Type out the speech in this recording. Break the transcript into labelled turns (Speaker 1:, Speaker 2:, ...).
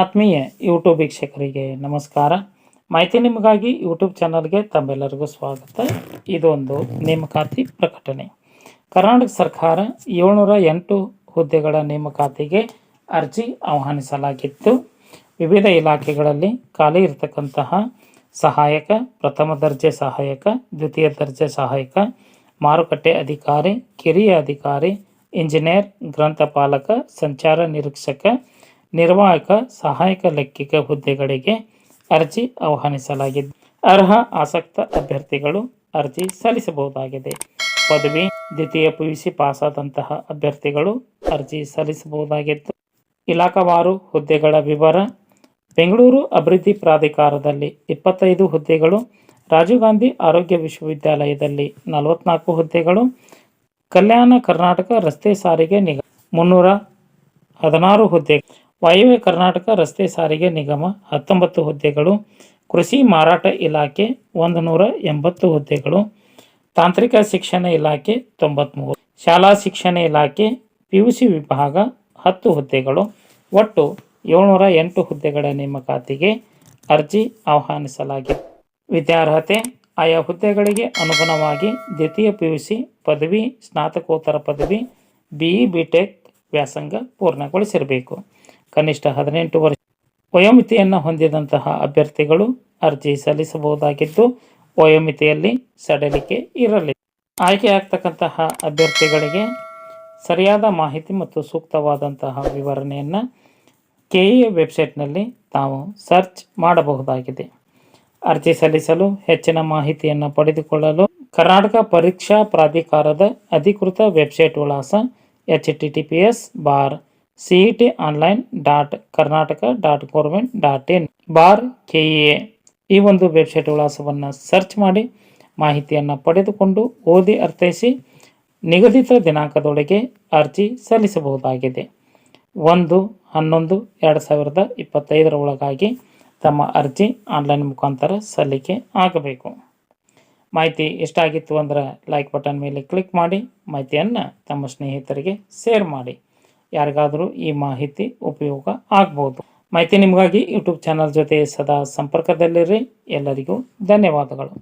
Speaker 1: ಆತ್ಮೀಯ ಯೂಟ್ಯೂಬ್ ವೀಕ್ಷಕರಿಗೆ ನಮಸ್ಕಾರ. ಮಾಹಿತಿ ನಿಮಗಾಗಿ ಯೂಟ್ಯೂಬ್ ಚಾನಲ್ಗೆ ತಮ್ಮೆಲ್ಲರಿಗೂ ಸ್ವಾಗತ. ಇದೊಂದು ನೇಮಕಾತಿ ಪ್ರಕಟಣೆ. ಕರ್ನಾಟಕ ಸರ್ಕಾರ ಏಳ್ನೂರ ಎಂಟು ಹುದ್ದೆಗಳ ನೇಮಕಾತಿಗೆ ಅರ್ಜಿ ಆಹ್ವಾನಿಸಲಾಗಿತ್ತು. ವಿವಿಧ ಇಲಾಖೆಗಳಲ್ಲಿ ಖಾಲಿ ಇರತಕ್ಕಂತಹ ಸಹಾಯಕ, ಪ್ರಥಮ ದರ್ಜೆ ಸಹಾಯಕ, ದ್ವಿತೀಯ ದರ್ಜೆ ಸಹಾಯಕ, ಮಾರುಕಟ್ಟೆ ಅಧಿಕಾರಿ, ಕಿರಿಯ ಅಧಿಕಾರಿ, ಇಂಜಿನಿಯರ್ ಗ್ರಂಥಪಾಲಕ ಸಂಚಾರ ನಿರೀಕ್ಷಕ ನಿರ್ವಾಹಕ ಸಹಾಯಕ ಲೆಕ್ಕಿಗ ಹುದ್ದೆಗಳಿಗೆ ಅರ್ಜಿ ಆಹ್ವಾನಿಸಲಾಗಿದೆ. ಅರ್ಹ, ಆಸಕ್ತ ಅಭ್ಯರ್ಥಿಗಳು ಅರ್ಜಿ ಸಲ್ಲಿಸಬಹುದಾಗಿದೆ. ಪದವಿ, ದ್ವಿತೀಯ ಪಿ ಯು ಸಿ ಪಾಸಾದಂತಹ ಅಭ್ಯರ್ಥಿಗಳು ಅರ್ಜಿ ಸಲ್ಲಿಸಬಹುದಾಗಿದ್ದು ಇಲಾಖಾವಾರು ಹುದ್ದೆಗಳ ವಿವರ, ಬೆಂಗಳೂರು ಅಭಿವೃದ್ಧಿ ಪ್ರಾಧಿಕಾರದಲ್ಲಿ ಇಪ್ಪತ್ತೈದು ಹುದ್ದೆಗಳು, ರಾಜೀವ್ ಗಾಂಧಿ ಆರೋಗ್ಯ ವಿಶ್ವವಿದ್ಯಾಲಯದಲ್ಲಿ ನಲವತ್ನಾಲ್ಕು ಹುದ್ದೆಗಳು, ಕಲ್ಯಾಣ ಕರ್ನಾಟಕ ರಸ್ತೆ ಸಾರಿಗೆ ನಿಗಮ ಮುನ್ನೂರ ಹದಿನಾರು ಹುದ್ದೆ ವಾಯುವ್ಯ ಕರ್ನಾಟಕ ರಸ್ತೆ ಸಾರಿಗೆ ನಿಗಮ ಹತ್ತೊಂಬತ್ತು ಹುದ್ದೆಗಳು, ಕೃಷಿ ಮಾರಾಟ ಇಲಾಖೆ ಒಂದು ನೂರ ಎಂಬತ್ತು ಹುದ್ದೆಗಳು, ತಾಂತ್ರಿಕ ಶಿಕ್ಷಣ ಇಲಾಖೆ ತೊಂಬತ್ತ್ಮೂರು ಶಾಲಾ ಶಿಕ್ಷಣ ಇಲಾಖೆ ಪಿ ಯು ಸಿ ವಿಭಾಗ ಹತ್ತು ಹುದ್ದೆಗಳು. ಒಟ್ಟು ಏಳ್ನೂರ ಎಂಟು ಹುದ್ದೆಗಳ ನೇಮಕಾತಿಗೆ ಅರ್ಜಿ ಆಹ್ವಾನಿಸಲಾಗಿದೆ. ವಿದ್ಯಾರ್ಹತೆ, ಆಯಾ ಹುದ್ದೆಗಳಿಗೆ ಅನುಗುಣವಾಗಿ ದ್ವಿತೀಯ ಪಿ ಯು ಸಿ ಪದವಿ, ಸ್ನಾತಕೋತ್ತರ ಪದವಿ ಬಿ ಇ ಬಿ ಟೆಕ್ ವ್ಯಾಸಂಗ ಪೂರ್ಣಗೊಳಿಸಿರಬೇಕು. ಕನಿಷ್ಠ ಹದಿನೆಂಟು ವರ್ಷ ವಯೋಮಿತಿಯನ್ನು ಹೊಂದಿದಂತಹ ಅಭ್ಯರ್ಥಿಗಳು ಅರ್ಜಿ ಸಲ್ಲಿಸಬಹುದಾಗಿದ್ದು, ವಯೋಮಿತಿಯಲ್ಲಿ ಸಡಿಲಿಕೆ ಇರಲಿ. ಆಯ್ಕೆಯಾಗ್ತಕ್ಕಂತಹ ಅಭ್ಯರ್ಥಿಗಳಿಗೆ ಸರಿಯಾದ ಮಾಹಿತಿ ಮತ್ತು ಸೂಕ್ತವಾದಂತಹ ವಿವರಣೆಯನ್ನು ಕೆ ಇ ವೆಬ್ಸೈಟ್ನಲ್ಲಿ ತಾವು ಸರ್ಚ್ ಮಾಡಬಹುದಾಗಿದೆ. ಅರ್ಜಿ ಸಲ್ಲಿಸಲು ಹೆಚ್ಚಿನ ಮಾಹಿತಿಯನ್ನು ಪಡೆದುಕೊಳ್ಳಲು ಕರ್ನಾಟಕ ಪರೀಕ್ಷಾ ಪ್ರಾಧಿಕಾರದ ಅಧಿಕೃತ ವೆಬ್ಸೈಟ್ ವಿಳಾಸ H T T P S bar C E T online dot Karnataka dot government dot in bar K A ಈ ಒಂದು ವೆಬ್ಸೈಟ್ ವಿಳಾಸವನ್ನು ಸರ್ಚ್ ಮಾಡಿ ಮಾಹಿತಿಯನ್ನು ಪಡೆದುಕೊಂಡು ಓದಿ ಅರ್ಥೈಸಿ ನಿಗದಿತ ದಿನಾಂಕದೊಳಗೆ ಅರ್ಜಿ ಸಲ್ಲಿಸಬಹುದಾಗಿದೆ. ಒಂದು, ಹನ್ನೊಂದು, ಎರಡು ಸಾವಿರದ ಇಪ್ಪತ್ತೈದರ ಒಳಗಾಗಿ ತಮ್ಮ ಅರ್ಜಿ ಆನ್ಲೈನ್ ಮುಖಾಂತರ ಸಲ್ಲಿಕೆ ಆಗಬೇಕು. ಮಾಹಿತಿ ಎಷ್ಟಾಗಿತ್ತು ಅಂದ್ರೆ ಲೈಕ್ ಬಟನ್ ಮೇಲೆ ಕ್ಲಿಕ್ ಮಾಡಿ, ಮಾಹಿತಿಯನ್ನು ತಮ್ಮ ಸ್ನೇಹಿತರಿಗೆ ಶೇರ್ ಮಾಡಿ. ಯಾರಿಗಾದರೂ ಈ ಮಾಹಿತಿ ಉಪಯೋಗ ಆಗ್ಬೋದು. ಮಾಹಿತಿ ನಿಮಗಾಗಿ ಯೂಟ್ಯೂಬ್ ಚಾನಲ್ ಜೊತೆ ಸದಾ ಸಂಪರ್ಕದಲ್ಲಿರಿ. ಎಲ್ಲರಿಗೂ ಧನ್ಯವಾದಗಳು.